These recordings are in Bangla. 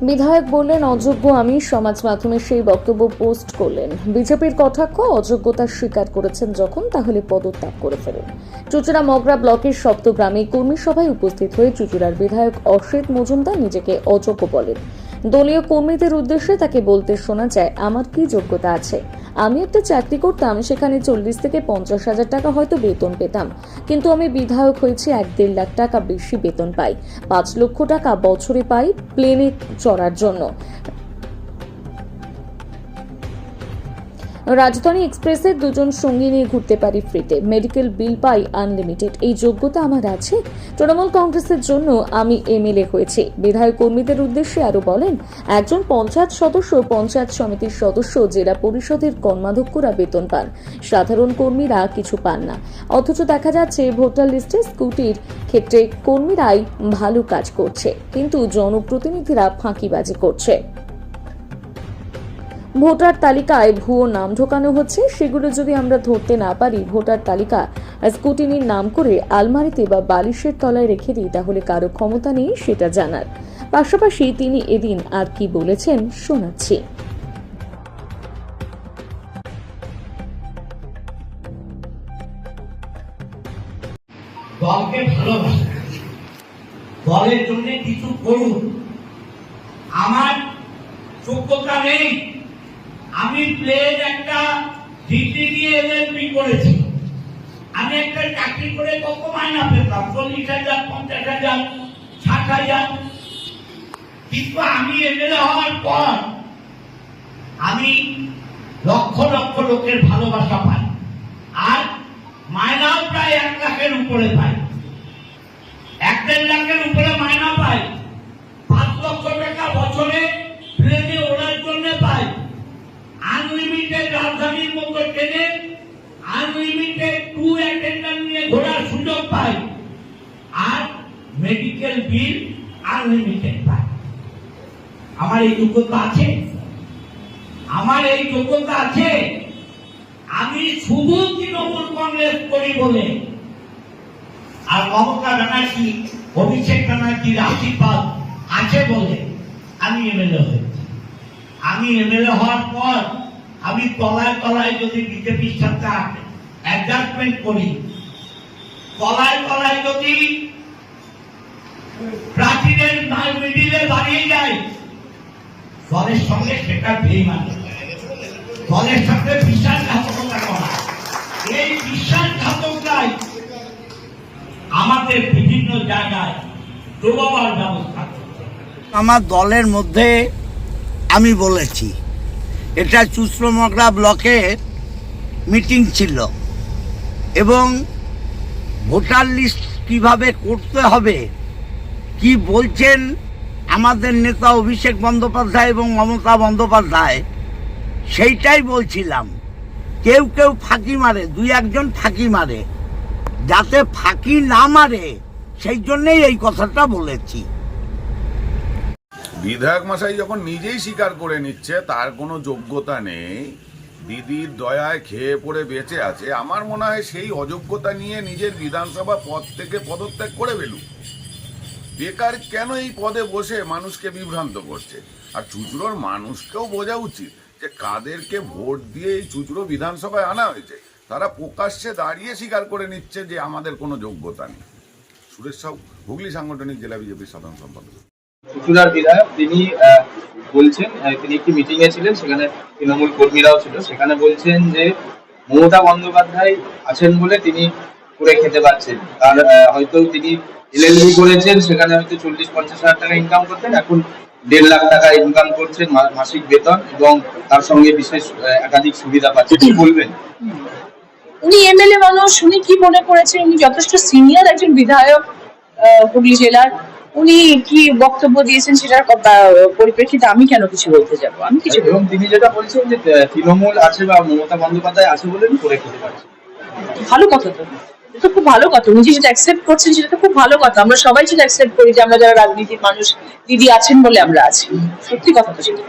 বিধায়ক বললেন, অযোগ্য আমি। সমাজ মাধ্যমে সেই বক্তব্য পোস্ট করলেন। বিজেপির কটাক্ষ, অযোগ্যতা স্বীকার করেছেন যখন, তাহলে পদত্যাগ করে ফেলেন। চুচুড়া মগরা ব্লকের সপ্তগ্রামে কর্মী সভায় উপস্থিত হয়ে চুচুড়ার বিধায়ক অশ্বেত মজুমদার নিজেকে অযোগ্য বলেন। দলীয় কর্মীদের উদ্দেশ্যে তাকে বলতে শোনা যায়, আমার কি যোগ্যতা আছে? আমি একটা চাকরি করতাম, সেখানে চল্লিশ থেকে পঞ্চাশ হাজার টাকা হয়তো বেতন পেতাম। কিন্তু আমি বিধায়ক হয়েছি, এক দেড় লাখ টাকা বেশি বেতন পাই। পাঁচ লক্ষ টাকা বছরে পাই প্লেনে চড়ার জন্য। রাজধানী এক্সপ্রেসে দুজন সঙ্গী নিয়ে ঘুরতে পারি ফ্রিতে। মেডিকেল বিল পাই আনলিমিটেড। এই যোগ্যতা আমার আছে। তৃণমূল কংগ্রেসের জন্য আমি এমএলএ হয়েছি। বিধায়ক কর্মীদের উদ্দেশ্যে আরও বলেন, একজন পঞ্চায়েত সদস্য পঞ্চায়েত সমিতির সদস্য জেলা পরিষদের কর্মাধ্যক্ষরা বেতন পান। সাধারণ কর্মীরা কিছু পান না। অথচ দেখা যাচ্ছে ভোটার লিস্টে স্কুটির ক্ষেত্রে কর্মীরাই ভালো কাজ করছে। কিন্তু জনপ্রতিনিধিরা ফাঁকিবাজি করছে। ভোটার তালিকায় ভুয়ো নাম ঢোকানো হচ্ছে। সেগুলো যদি আমরা ধরতে না পারি, ভোটার তালিকা স্কুটিনির নাম করে আলমারিতে বা বালিশের তলায় রেখে দিই, তাহলে কারও ক্ষমতা নেই সেটা জানার। পাশাপাশি তিনি এদিন আর কি বলেছেন শোনাচ্ছি। দলকে ভালোবাসে। দলের জন্য কিছু করুন, আমার যোগ্যতা নেই। আমি প্লেন একটা ডিগ্রি দিয়ে এলএলবি করেছি। আমি একটা চাকরি করে কত মাইনা পেতাম? চল্লিশ হাজার, পঞ্চাশ হাজার, ষাট হাজার। কিন্তু আমি এমএলএ হওয়ার পর আমি লক্ষ লক্ষ লোকের ভালোবাসা পাই। আর মায়নাও প্রায় এক লাখের উপরে পাই এক দেড় লাখের উপরে মায়না পাই পাঁচ লক্ষ টাকা বছরে প্লেনে ওড়ার জন্য পাই আনলিমিটেড রাজধানীর মতো ট্রেনে আনলিমিটেড টু অ্যাটেন্ডার নিয়ে ঘোরার সুযোগ পাই আর মেডিকেল বিল আনলিমিটেড পাই আমার এই যোগ্যতা আছে? আমার এই যোগ্যতা আছে? আমি শুধু তৃণমূল কংগ্রেস করি বলে। আর মমতা ব্যানার্জি, অভিষেক ব্যানার্জির আশীর্বাদ আছে বলে আমি এমএলএ হয়েছি। আমি এমএলএ হওয়ার পর আমি তলায় তলায় যদি বিজেপির সাথে অ্যাডজাস্টমেন্ট করি, তলায় তলায় যদি প্রাচীনের মিডিলে দাঁড়িয়ে যায় দলের সঙ্গে সেটা বেইমানি দলের সাথে বিশ্বাসঘাতকতা করা। এই বিশ্বাসঘাতকতাই আমাদের বিভিন্ন জায়গায় ডোবাবার ব্যবস্থা আমার দলের মধ্যে আমি বলেছি এটা চুশ্রমগড়া ব্লকের মিটিং ছিল। এবং ভোটার লিস্ট কীভাবে করতে হবে, কি বলছেন আমাদের নেতা অভিষেক বন্দ্যোপাধ্যায় এবং মমতা বন্দ্যোপাধ্যায়, সেইটাই বলছিলাম। কেউ কেউ ফাঁকি মারে, দুই একজন ফাঁকি মারে। যাতে ফাঁকি না মারে, সেই জন্যেই এই কথাটা বলেছি। বিধায়ক মশাই যখন নিজেই স্বীকার করে নিচ্ছে, তার কোনো যোগ্যতা নেই। দিদির দয়ায় খেয়ে পড়ে বেঁচে আছে। আমার মনে হয় সেই অযোগ্যতা নিয়ে নিজের বিধানসভা পদ থেকে পদত্যাগ করে ফেলুক। বেকার কেন এই পদে বসে মানুষকে বিভ্রান্ত করছে? আর চুচুড়োর মানুষকেও বোঝা উচিত যে কাদেরকে ভোট দিয়ে এই চুচুড়ো বিধানসভায় আনা হয়েছে। তারা প্রকাশ্যে দাঁড়িয়ে স্বীকার করে নিচ্ছে যে আমাদের কোনো যোগ্যতা নেই। সুরেশ সাউ হুগলি সাংগঠনিক জেলা বিজেপির সাধারণ সম্পাদক। চুচুড়ার বিধায়ক, তিনি বলছেন তিনি একটি মিটিং এ ছিলেন, সেখানে তৃণমূল কর্মীরাও ছিল। সেখানে বলছেন যে, মমতা বন্দ্যোপাধ্যায় আছেন বলে তিনি করে খেতে পারছেন। তার হয়তো তিনি এলএলবি করেছেন, সেখানে হয়তো চল্লিশ, পঞ্চাশ হাজার টাকা ইনকাম করতেন, এখন দেড় লাখ টাকা ইনকাম করছেন মাসিক বেতন এবং তার সঙ্গে বিশেষ একাধিক সুবিধা পাচ্ছেন কি বলবেন? উনি এমএলএ মানুষ উনি কি মনে করেছেন উনি যথেষ্ট সিনিয়র একজন বিধায়ক হুগলি জেলার। উনি কি বক্তব্য দিয়েছেন সেটার পরিপ্রেক্ষিতে আমি কেন কিছু বলতে যাব? আমি কিছু এবং তিনি যেটা বলছেন যে তৃণমূল আছে বা মমতা বন্দ্যোপাধ্যায় আছে বলে করে খেতে পারছেন ভালো কথা তো। তো খুব ভালো কথা। উনি যেটা অ্যাকসেপ্ট করছেন সেটা তো খুব ভালো কথা। আমরা সবাই সেটা অ্যাকসেপ্ট করি যে আমরা যারা রাজনীতির মানুষ দিদি আছেন বলে আমরা আছি। সত্যি কথা তো সেটা।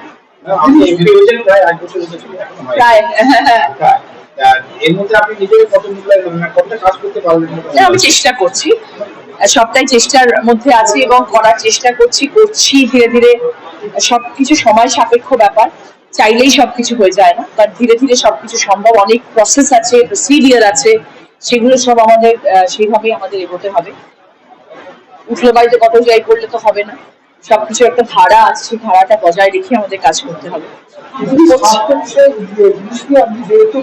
প্রায় হ্যাঁ হ্যাঁ প্রায়। আর এর মধ্যে আপনি নিজেকে কত মূল্যায়ন কতটা কাজ করতে পারবেন আমি চেষ্টা করছি। সবটাই চেষ্টার মধ্যে আছি এবং করার চেষ্টা করছি করছি, ধীরে ধীরে সবকিছু সময় সাপেক্ষ ব্যাপার। চাইলেই সবকিছু হয়ে যায় না বাট ধীরে ধীরে সবকিছু সম্ভব। অনেক প্রসেস আছে প্রসিডিয়ার আছে, সেগুলো সব আমাদের সেইভাবেই আমাদের এগোতে হবে। উঠল বাড়িতে কত যাই করলে তো হবে না। সবকিছু একটা ধারা আছে, সেই ধারাটা বজায় রেখে আমাদের কাজ করতে হবে। যেহেতু